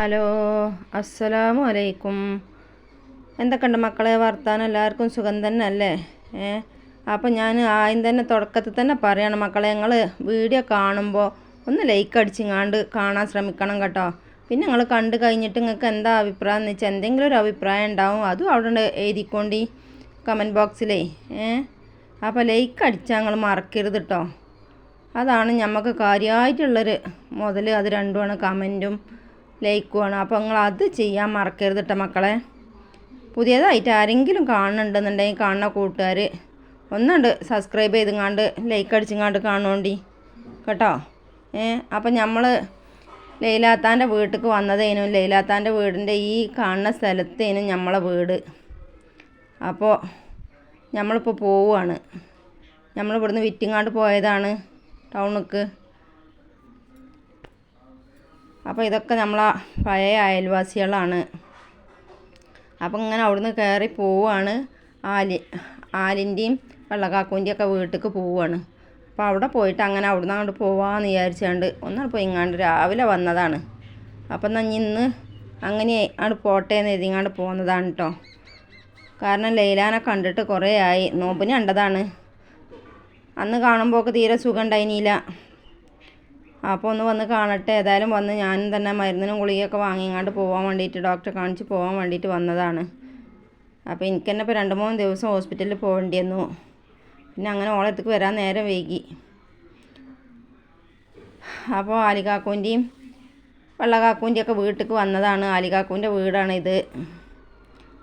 Hello അസ്സലാമു അലൈക്കും. എന്തൊക്കെയുണ്ട് മക്കളെ? വർത്താനം എല്ലാവർക്കും സുഖം തന്നെ അല്ലേ? ഏ അപ്പം ഞാൻ ആദ്യം തന്നെ തുടക്കത്തിൽ തന്നെ പറയണം മക്കളെ ഞങ്ങൾ വീഡിയോ കാണുമ്പോൾ ഒന്ന് ലൈക്ക് അടിച്ചിങ്ങാണ്ട് കാണാൻ ശ്രമിക്കണം കേട്ടോ. പിന്നെ ഞങ്ങൾ കണ്ടു കഴിഞ്ഞിട്ട് നിങ്ങൾക്ക് എന്താ അഭിപ്രായം എന്ന് വെച്ചാൽ എന്തെങ്കിലും ഒരു അഭിപ്രായം ഉണ്ടാവും അതും അവിടെ എഴുതിക്കൊണ്ടി കമന്റ് ബോക്സിലേ ഏ അപ്പോൾ ലൈക്ക് അടിച്ചാൽ ഞങ്ങൾ മറക്കരുത് കേട്ടോ അതാണ് നമുക്ക് കാര്യമായിട്ടുള്ളൊരു മുതൽ അത് രണ്ടുമാണ് കമന്റും ലൈക്കുമാണ് അപ്പോൾ നിങ്ങൾ അത് ചെയ്യാൻ മറക്കരുത് കേട്ടോ മക്കളെ. പുതിയതായിട്ട് ആരെങ്കിലും കാണുന്നുണ്ടെന്നുണ്ടെങ്കിൽ കാണുന്ന കൂട്ടുകാർ ഒന്നുണ്ട് സബ്സ്ക്രൈബ് ചെയ്തുങ്ങാണ്ട് ലൈക്ക് അടിച്ചുങ്ങാണ്ട് കാണുകൊണ്ടി കേട്ടോ? ഏ അപ്പം നമ്മൾ ലൈലാത്താന്റെ വീട്ടിലേക്ക് വന്നതേനും. ലൈലാത്താന്റെ വീടിന്റെ ഈ കാണുന്ന സ്ഥലത്തേനും നമ്മളെ വീട്. അപ്പോൾ നമ്മളിപ്പോൾ പോവുകയാണ് നമ്മളിവിടുന്ന് വിറ്റിങ്ങാണ്ട് പോയതാണ് ടൗണിക്ക്. അപ്പോൾ ഇതൊക്കെ നമ്മളെ പഴയ അയൽവാസികളാണ്. അപ്പോൾ ഇങ്ങനെ അവിടുന്ന് കയറി പോവുകയാണ് ആലി ആലിന്റെയും വെള്ളക്കാക്കൂന്റെയും ഒക്കെ വീട്ടിലേക്ക് പോവുകയാണ് അപ്പോൾ അവിടെ പോയിട്ട് അങ്ങനെ അവിടുന്ന് അങ്ങോട്ട് പോവാമെന്ന് വിചാരിച്ചുകൊണ്ട് ഒന്നാണ് പോയി ഇങ്ങാണ്ട് രാവിലെ വന്നതാണ്. അപ്പം ഞാൻ ഇന്ന് അങ്ങനെ അങ്ങോട്ട് പോട്ടെ എന്ന് എഴുതിങ്ങാണ്ട് പോകുന്നതാണ് കേട്ടോ കാരണം ലൈലാനെ കണ്ടിട്ട് കുറേ ആയി. നോമ്പിന് കണ്ടതാണ്. അന്ന് കാണുമ്പോൾ തീരെ സുഖം ഉണ്ടായിനില്ല അപ്പോൾ ഒന്ന് വന്ന് കാണട്ടെ. ഏതായാലും വന്ന് ഞാനും തന്നെ മരുന്നിനും ഗുളികയൊക്കെ വാങ്ങിങ്ങാണ്ട് പോകാൻ വേണ്ടിയിട്ട് ഡോക്ടറെ കാണിച്ച് പോകാൻ വേണ്ടിയിട്ട് വന്നതാണ്. അപ്പോൾ എനിക്ക് തന്നെ ഇപ്പോൾ രണ്ട് മൂന്ന് ദിവസം ഹോസ്പിറ്റലിൽ പോകേണ്ടി വന്നു പിന്നെ അങ്ങനെ ഓളത്തേക്ക് വരാൻ നേരം വൈകി. അപ്പോൾ ആലികാക്കൂന്റെയും വെള്ളകാക്കൂന്റെയും ഒക്കെ വീട്ടിലേക്ക് വന്നതാണ്. ആലികാക്കൂന്റെ വീടാണ് ഇത്.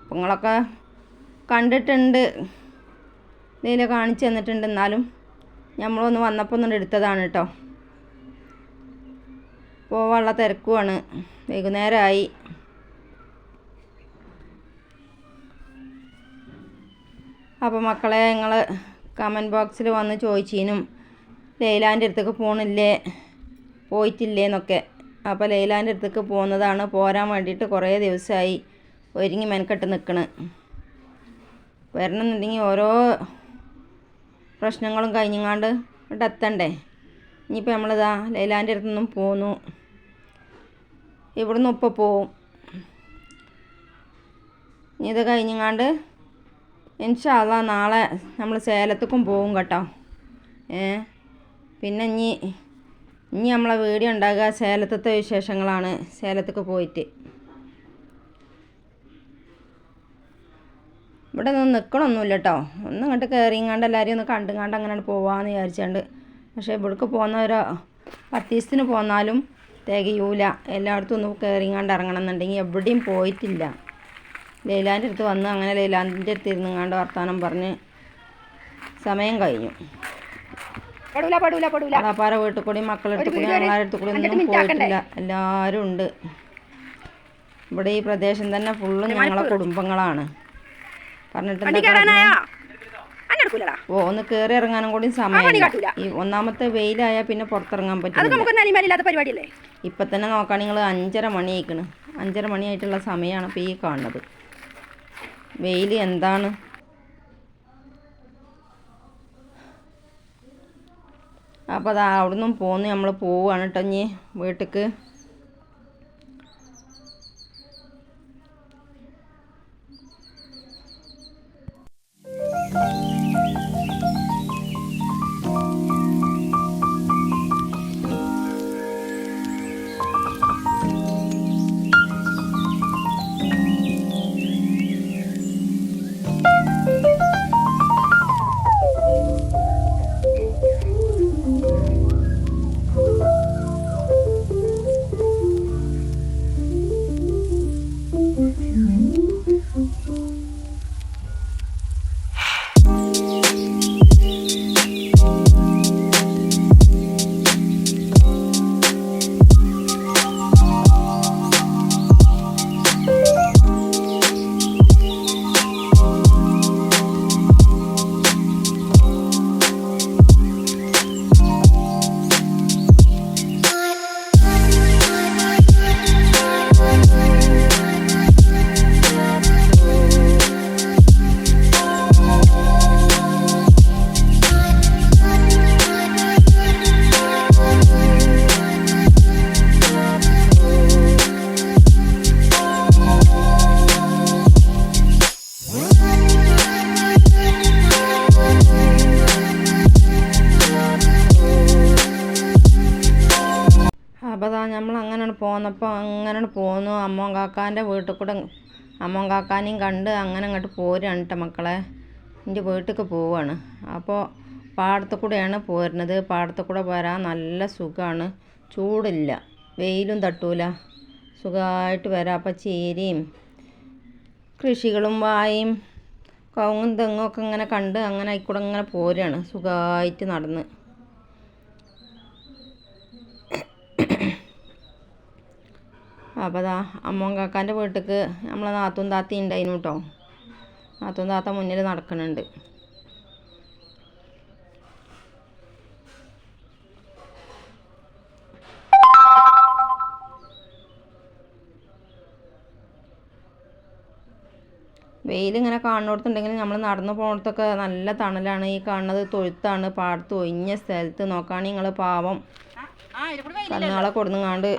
അപ്പോൾ നിങ്ങളൊക്കെ കണ്ടിട്ടുണ്ട്. ഇതിൽ കാണിച്ചു തന്നിട്ടുണ്ട്. എന്നാലും നമ്മളൊന്ന് വന്നപ്പോൾ ഒന്ന് എടുത്തതാണ് കേട്ടോ പോവാനുള്ള തിരക്കുമാണ് വൈകുന്നേരമായി അപ്പോൾ മക്കളെ നിങ്ങൾ കമന്റ് ബോക്സിൽ വന്ന് ചോദിച്ചീനും. ലൈലാന്റെ അടുത്തേക്ക് പോണില്ലേ? പോയിട്ടില്ലേ എന്നൊക്കെ അപ്പോൾ ലൈലാന്റെ അടുത്തേക്ക് പോകുന്നതാണ് പോരാൻ വേണ്ടിയിട്ട് കുറേ ദിവസമായി ഒരുങ്ങി മെനക്കെട്ട് നിൽക്കണ് വരണമെന്നുണ്ടെങ്കിൽ ഓരോ പ്രശ്നങ്ങളും കഴിഞ്ഞങ്ങാണ്ട് ഇവിടെ എത്തണ്ടേ? ഇനിയിപ്പോൾ നമ്മളിതാ ലൈലാന്റെ അടുത്തൊന്നും പോന്നു. ഇവിടുന്ന് ഉപ്പ പോവും. ഇത് കഴിഞ്ഞങ്ങാണ്ട് ഇൻഷാല്ല നാളെ നമ്മൾ സേലത്തേക്കും പോവും കേട്ടോ. ഏ? പിന്നെ ഇനി ഇനി നമ്മളെ വീഡിയോ ഉണ്ടാകുക സേലത്തത്തെ വിശേഷങ്ങളാണ്. സേലത്തേക്ക് പോയിട്ട്. ഇവിടെ ഒന്നും നിൽക്കണമൊന്നുമില്ല കേട്ടോ. ഒന്നും ഇങ്ങോട്ട് കയറിങ്ങാണ്ട് എല്ലാവരെയും ഒന്ന് കണ്ടുങ്ങാണ്ട് അങ്ങനെ പോവാമെന്ന് വിചാരിച്ചുകൊണ്ട് പക്ഷേ ഇവിടേക്ക് പോകുന്നവരോ പത്ത് ദിവസത്തിന് പോന്നാലും തികയൂല. എല്ലായിടത്തും ഒന്ന് കയറിങ്ങാണ്ട് ഇറങ്ങണം എന്നുണ്ടെങ്കിൽ എവിടെയും പോയിട്ടില്ല. ലൈലാന്റെ അടുത്ത് വന്ന്. അങ്ങനെ ലൈലാന്റെ അടുത്ത് ഇരുന്നുങ്ങാണ്ട് വർത്താനം പറഞ്ഞ് സമയം കഴിഞ്ഞു. അളാപ്പാറ വീട്ടിൽ കൂടി മക്കളെടുത്ത് കൂടി ഞങ്ങളെ അടുത്ത് കൂടി ഒന്നും പോയിട്ടില്ല. എല്ലാവരും ഉണ്ട്. ഇവിടെ ഈ പ്രദേശം തന്നെ ഫുള്ള് ഞങ്ങളെ കുടുംബങ്ങളാണ്. പറഞ്ഞിട്ട് വണ്ടി എന്താ കാര്യം? കയറാനായാ അന്നെ എടുക്കൂലടാ ഓ ഒന്ന് കയറി ഇറങ്ങാനും കൂടി സമയം ഈ ഒന്നാമത്തെ വെയിലായാൽ പിന്നെ പുറത്തിറങ്ങാൻ പറ്റില്ല ഇപ്പൊ ഇപ്പം തന്നെ നോക്കാൻ നിങ്ങൾ അഞ്ചര മണി ആയിക്കണ് അഞ്ചര മണിയായിട്ടുള്ള സമയമാണ് ഇപ്പോൾ ഈ കാണുന്നത്. വെയിൽ എന്താണ്? അപ്പോൾ അതാ അവിടെ നിന്നും പോന്ന് നമ്മൾ പോവുകയാണ് കേട്ടോ ഇനി വീട്ടിക്ക്. പോന്നപ്പോൾ അങ്ങനെ പോന്നു. അമ്മോൻ കാക്കാന്റെ വീട്ടിൽ കൂടെ അമ്മോൻ കാക്കാനെയും കണ്ട് അങ്ങനെ അങ്ങോട്ട് പോരാണ് കേട്ടോ മക്കളെ. എന്റെ വീട്ടിലേക്ക് പോവാണ്. അപ്പോൾ പാടത്തു കൂടെയാണ് പോരുന്നത്. പാടത്തു കൂടെ വരാൻ നല്ല സുഖമാണ് ചൂടില്ല. വെയിലും തട്ടൂല. സുഖമായിട്ട് വരാം. അപ്പം ചീരയും കൃഷികളും വായും കവുങ്ങും തെങ്ങും ഒക്കെ ഇങ്ങനെ കണ്ട് അങ്ങനെ ആയിക്കൂടെ ഇങ്ങനെ പോരുകയാണ് സുഖമായിട്ട് നടന്ന്. അപ്പോൾ അതാ അമ്മോൻ കാക്കാന്റെ വീട്ടിലേക്ക് നമ്മളെ നാത്തും താത്തി ഉണ്ടായിരുന്നു കേട്ടോ നാത്തും താത്ത മുന്നിൽ നടക്കുന്നുണ്ട് വെയിലിങ്ങനെ കാണുന്നിടത്തുണ്ടെങ്കിൽ നമ്മൾ നടന്നു പോകുന്നിടത്തൊക്കെ നല്ല തണലാണ്. ഈ കാണുന്നത് തൊഴുത്താണ് പാടത്ത് ഒഴിഞ്ഞ സ്ഥലത്ത്. നോക്കുകയാണെങ്കിൽ നിങ്ങൾ പാവം. കന്നാളെ കൊടുങ്ങാണ്ട്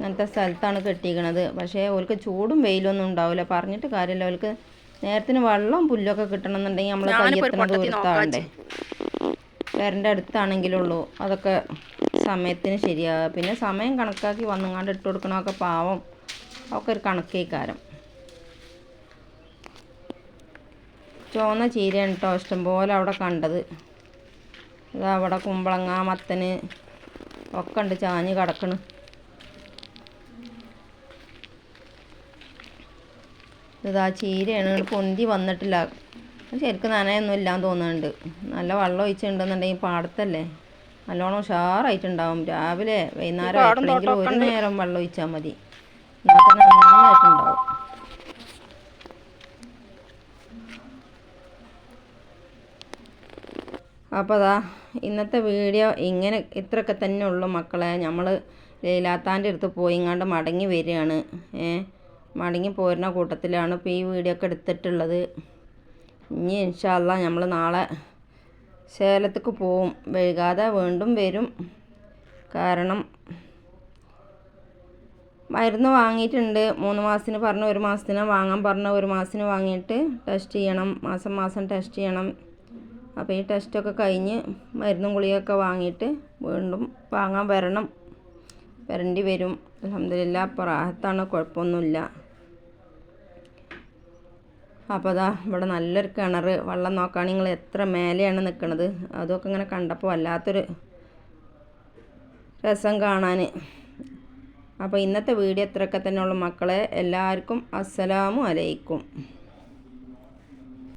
അങ്ങനത്തെ സ്ഥലത്താണ് കെട്ടിക്കണത്. പക്ഷേ ഓൾക്ക് ചൂടും വെയിലൊന്നും ഉണ്ടാവില്ല പറഞ്ഞിട്ട് കാര്യമില്ല. ഓൾക്ക് നേരത്തിന് വെള്ളം പുല്ലൊക്കെ കിട്ടണമെന്നുണ്ടെങ്കിൽ നമ്മൾ കയ്യെത്തണ ദൂരത്താണ്ടേ പേരന്റെ അടുത്താണെങ്കിലുള്ളൂ. അതൊക്കെ സമയത്തിന് ശരിയാകുക പിന്നെ സമയം കണക്കാക്കി വന്നുങ്ങാണ്ട് ഇട്ട് കൊടുക്കണമൊക്കെ പാവം. ഒക്കെ ഒരു കണക്കേക്കാരം. ചുവന്ന ചീരയാണ് കേട്ടോ ഇഷ്ടംപോലെ അവിടെ കണ്ടത്. ഇതാ അവിടെ കുമ്പളങ്ങ മത്തന് ഒക്കെ ഉണ്ട്. ചാഞ്ഞ് കിടക്കണ്. ഇതാ ചീരയാണ്. പൊന്തി വന്നിട്ടില്ല. ശരിക്കും നനയൊന്നും ഇല്ലാന്ന് തോന്നുന്നുണ്ട്. നല്ല വെള്ളം ഒഴിച്ചിട്ടുണ്ടെന്നുണ്ടെങ്കിൽ പാടത്തല്ലേ? നല്ലോണം ഉഷാറായിട്ടുണ്ടാവും. രാവിലെ വൈകുന്നേരം എപ്പോഴെങ്കിലും ഒരു നേരം വെള്ളം ഒഴിച്ചാൽ മതി. എന്നാൽ തന്നെ നന്നായിട്ടുണ്ടാവും. അപ്പോൾ അതാ ഇന്നത്തെ വീഡിയോ ഇങ്ങനെ ഇത്രയൊക്കെ തന്നെ ഉള്ളു മക്കളെ. നമ്മൾ ലീലാത്താന്റെ അടുത്ത് പോയിങ്ങാണ്ട് മടങ്ങി വരികയാണ്. ഏ? മടങ്ങി പോരുന്ന കൂട്ടത്തിലാണ് ഇപ്പോൾ ഈ വീഡിയോ ഒക്കെ എടുത്തിട്ടുള്ളത്. ഇനി ഇൻഷാല്ല നമ്മൾ നാളെ സേലത്തേക്ക് പോവും. വൈകാതെ വീണ്ടും വരും. കാരണം മരുന്ന് വാങ്ങിയിട്ടുണ്ട്. മൂന്ന് മാസത്തിന് പറഞ്ഞ് ഒരു മാസത്തിന് വാങ്ങാൻ പറഞ്ഞ ഒരു മാസത്തിന് വാങ്ങിയിട്ട് ടെസ്റ്റ് ചെയ്യണം. മാസം മാസം ടെസ്റ്റ് ചെയ്യണം. അപ്പോൾ ഈ ടെസ്റ്റൊക്കെ കഴിഞ്ഞ് മരുന്നും ഗുളികയൊക്കെ വാങ്ങിയിട്ട് വീണ്ടും വാങ്ങാൻ വരണം. വരേണ്ടി വരും. അലഹമില്ല പ്രാഹത്താണ് കുഴപ്പമൊന്നുമില്ല. അപ്പോൾ അതാ ഇവിടെ നല്ലൊരു കിണർ വെള്ളം നോക്കാൻ നിങ്ങൾ എത്ര മേലെയാണ് നിൽക്കുന്നത് അതൊക്കെ ഇങ്ങനെ കണ്ടപ്പോൾ വല്ലാത്തൊരു രസം കാണാൻ അപ്പോൾ ഇന്നത്തെ വീഡിയോ ഇത്രയൊക്കെ തന്നെയുള്ള മക്കളെ എല്ലാവർക്കും അസ്സലാമു അലൈക്കും.